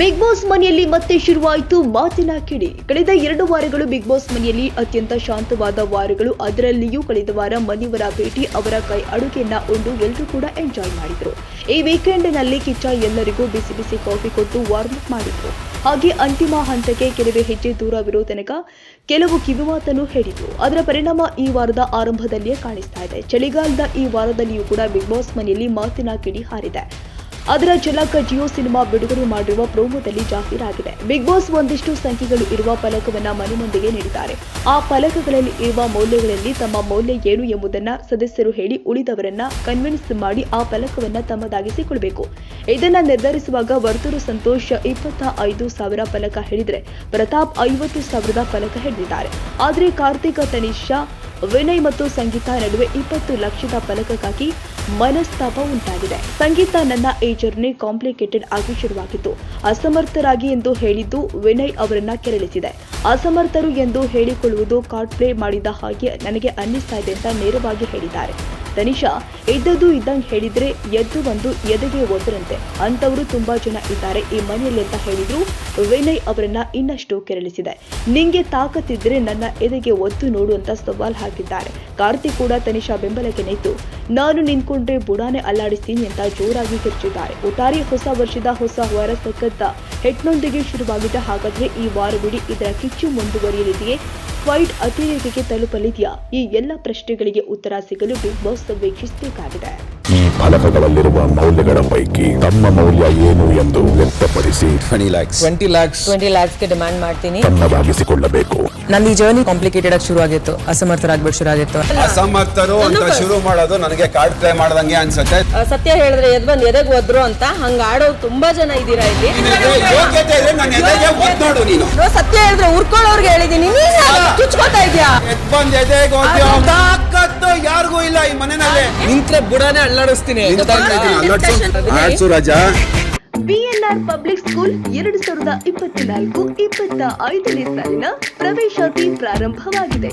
Big boss ಮನೆಯಲ್ಲಿ ಮತ್ತೆ ಶುರುವಾಯಿತು ಮಾತಿನ ಕಿಡಿ. ಕಳೆದ ಎರಡು ವಾರಗಳು ಬಿಗ್ ಬಾಸ್ ಮನೆಯಲ್ಲಿ ಅತ್ಯಂತ ಶಾಂತವಾದ ವಾರಗಳು. ಅದರಲ್ಲಿಯೂ ಕಳೆದ ವಾರ ಮನೆಯವರ ಭೇಟಿ, ಅವರ ಕೈ ಅಡುಗೆಯನ್ನ ಉಂಡು ಎಲ್ಲರೂ ಕೂಡ ಎಂಜಾಯ್ ಮಾಡಿದ್ರು. ಈ ವೀಕೆಂಡ್ನಲ್ಲಿ ಕಿಚ್ಚ ಎಲ್ಲರಿಗೂ ಬಿಸಿ ಬಿಸಿ ಕಾಫಿ ಕೊಟ್ಟು ವಾರ್ಮ್ ಅಪ್ ಮಾಡಿದ್ರು. ಹಾಗೆ ಅಂತಿಮ ಹಂತಕ್ಕೆ ಕೆಲವೇ ಹೆಜ್ಜೆ ದೂರವಿರುವ ತನಕ ಕೆಲವು ಕಿವಿಮಾತನ್ನು ಹೇಳಿದ್ರು. ಅದರ ಪರಿಣಾಮ ಈ ವಾರದ ಆರಂಭದಲ್ಲಿಯೇ ಕಾಣಿಸ್ತಾ ಇದೆ. ಚಳಿಗಾಲದ ಈ ವಾರದಲ್ಲಿಯೂ ಕೂಡ ಬಿಗ್ ಬಾಸ್ ಮನೆಯಲ್ಲಿ ಮಾತಿನ ಕಿಡಿ ಹಾರಿದೆ. ಅದರ ಜಲಕ ಜಿಯೋ ಸಿನಿಮಾ ಬಿಡುಗಡೆ ಮಾಡಿರುವ ಪ್ರೋಮೋದಲ್ಲಿ ಜಾಹೀರಾಗಿದೆ. ಬಿಗ್ ಬಾಸ್ ಒಂದಿಷ್ಟು ಸಂಖ್ಯೆಗಳು ಇರುವ ಫಲಕವನ್ನ ಮನೆ ಮುಂದೆಗೆ ನೀಡಿದ್ದಾರೆ. ಆ ಫಲಕಗಳಲ್ಲಿ ಇರುವ ಮೌಲ್ಯಗಳಲ್ಲಿ ತಮ್ಮ ಮೌಲ್ಯ ಏನು ಎಂಬುದನ್ನ ಸದಸ್ಯರು ಹೇಳಿ ಉಳಿದವರನ್ನ ಕನ್ವಿನ್ಸ್ ಮಾಡಿ ಆ ಫಲಕವನ್ನ ತಮ್ಮದಾಗಿಸಿಕೊಳ್ಬೇಕು. ಇದನ್ನ ನಿರ್ಧರಿಸುವಾಗ ವರ್ತೂರು ಸಂತೋಷ್ ಇಪ್ಪತ್ತ ಐದು ಸಾವಿರ ಫಲಕ ಹೇಳಿದರೆ ಪ್ರತಾಪ್ ಐವತ್ತು ಸಾವಿರದ ಫಲಕ ಹೇಳಿದ್ದಾರೆ. ಆದರೆ ಕಾರ್ತಿಕ್ ತನಿಷಾ ವಿನಯ್ ಮತ್ತು ಸಂಗೀತ ನಡುವೆ ಇಪ್ಪತ್ತು ಲಕ್ಷದ ಫಲಕಕ್ಕಾಗಿ ಮನಸ್ತಾಪ ಉಂಟಾಗಿದೆ. ಸಂಗೀತ ನನ್ನ ಈ ಜರ್ನಿ ಕಾಂಪ್ಲಿಕೇಟೆಡ್ ಆಗಿ ಶುರುವಾಗಿತ್ತು. ಅಸಮರ್ಥರಾಗಿ ಎಂದು ಹೇಳಿದ್ದು ವಿನಯ್ ಅವರನ್ನ ಕೆರಳಿಸಿದೆ. ಅಸಮರ್ಥರು ಎಂದು ಹೇಳಿಕೊಳ್ಳುವುದು ಕಾರ್ಡ್ ಪ್ಲೇ ಮಾಡಿದ ಹಾಗೆ ನನಗೆ ಅನ್ನಿಸ್ತಾ ಇದೆ ಅಂತ ನೇರವಾಗಿ ಹೇಳಿದ್ದಾರೆ. ತನಿಷಾ, ಇದ್ದದ್ದು ಇದ್ದಂಗೆ ಹೇಳಿದ್ರೆ ಎದ್ದು ಬಂದು ಎದೆಗೆ ಒದ್ದರಂತೆ. ಅಂತವರು ತುಂಬಾ ಜನ ಇದ್ದಾರೆ ಈ ಮನೆಯಲ್ಲಿ ಅಂತ ಹೇಳಿದ್ರು. ವಿನಯ್ ಅವರನ್ನ ಇನ್ನಷ್ಟು ಕೆರಳಿಸಿದೆ. ನಿಂಗೆ ತಾಕತ್ತಿದ್ರೆ ನನ್ನ ಎದೆಗೆ ಒದ್ದು ನೋಡು ಅಂತ ಸವಾಲ್ ಹಾಕಿದ್ದಾರೆ. ಕಾರ್ತಿಕ್ ಕೂಡ ತನಿಷಾ ಬೆಂಬಲಕ್ಕೆ ನಿಂತು, ನಾನು ನಿಂತ್ಕೊಂಡ್ರೆ ಬುಡಾನೆ ಅಲ್ಲಾಡಿಸ್ತೀನಿ ಅಂತ ಜೋರಾಗಿ ಕಿರ್ಚಿದ್ದಾರೆ. ಒಟ್ಟಾರೆ ಹೊಸ ವರ್ಷದ ಹೊಸ ವಾರ ಸಖತ್ತ ಹೆಟ್ನೊಂದಿಗೆ ಶುರುವಾಗಿದೆ ಹಾಗಾದ್ರೆ ಈ ವಾರವಿಡೀ ಇದರ ಕಿಚ್ಚು ಮುಂದುವರಿಯಲಿದೆಯೇ? ಫೈಟ್ ಅತಿರೇಕಕ್ಕೆ ತಲುಪಲಿದೆಯಾ? ಈ ಎಲ್ಲ ಪ್ರಶ್ನೆಗಳಿಗೆ ಉತ್ತರ ಸಿಗಲು ಬಿಗ್ ಬಾಸ್ ವೀಕ್ಷಿಸಬೇಕಾಗಿದೆ ಫಲಕಗಳಲ್ಲಿರುವ ಮೌಲ್ಯಗಳ ಪೈಕಿ ತಮ್ಮ ಮೌಲ್ಯ ಏನು ಎಂದು ವ್ಯಕ್ತಪಡಿಸಿ. Twenty lakhs twenty lakhs twenty ಲ್ಯಾಕ್ಸ್ಗೆ demand ಮಾಡ್ತೀನಿ. ತನ್ನದಾಗಿಸಿಕೊಳ್ಳಬೇಕು. ನನ್ನ ಈ ಜರ್ನಿ ಕಾಂಪ್ಲಿಕೇಟೆಡ್ ಆಗಿ ಶುರು ಆಗಿತ್ತು ಅಸಮರ್ಥರಾಗ್ಬಿಟ್ಟು ಶುರು ಆಗಿತ್ತು ಅಸಮರ್ಥರು ಅಂತ ಶುರು ಮಾಡೋದು ನನಗೆ ಕಾರ್ಡ್ ಪ್ಲೇ ಮಾಡ್ದಂಗೆ ಅನ್ಸುತ್ತೆ. ಸತ್ಯ ಹೇಳಿದ್ರೆ ಎದ್ ಬಂದು ಎದೆಗ್ ಒದ್ರು ಅಂತ ಹಂಗ ಆಡೋ ತುಂಬಾ ಜನ ಇಲ್ಲಿ? ಇದ್ರೆ ನನ್ನ ನೋಡು ನೀನು. ನೋ, ಸತ್ಯ ಹೇಳಿದ್ರೆ ಉರ್ಕೊಳ್ಳೋರ್ಗೆ ಹೇಳಿದೀನಿ. ಚುಚ್ಕೋತಾ ಇದ್ಯಾ? ಎದೆಗೆ ಇಲ್ಲ ಈ ಮನೆಯಲ್ಲಿ ನಿಂತ್ರೆ ಬುಡಾನೆ ಅಳ್ಳಾಡಿಸ್ತೀನಿ. ಆಡ್ಸು ರಾಜ. ಬಿಎನ್ಆರ್ ಪಬ್ಲಿಕ್ ಸ್ಕೂಲ್ ಎರಡು ಸಾವಿರದ ಇಪ್ಪತ್ನಾಲ್ಕು ಇಪ್ಪತ್ತ ಐದನೇ ಸಾಲಿನ ಪ್ರವೇಶಾತಿ ಪ್ರಾರಂಭವಾಗಿದೆ.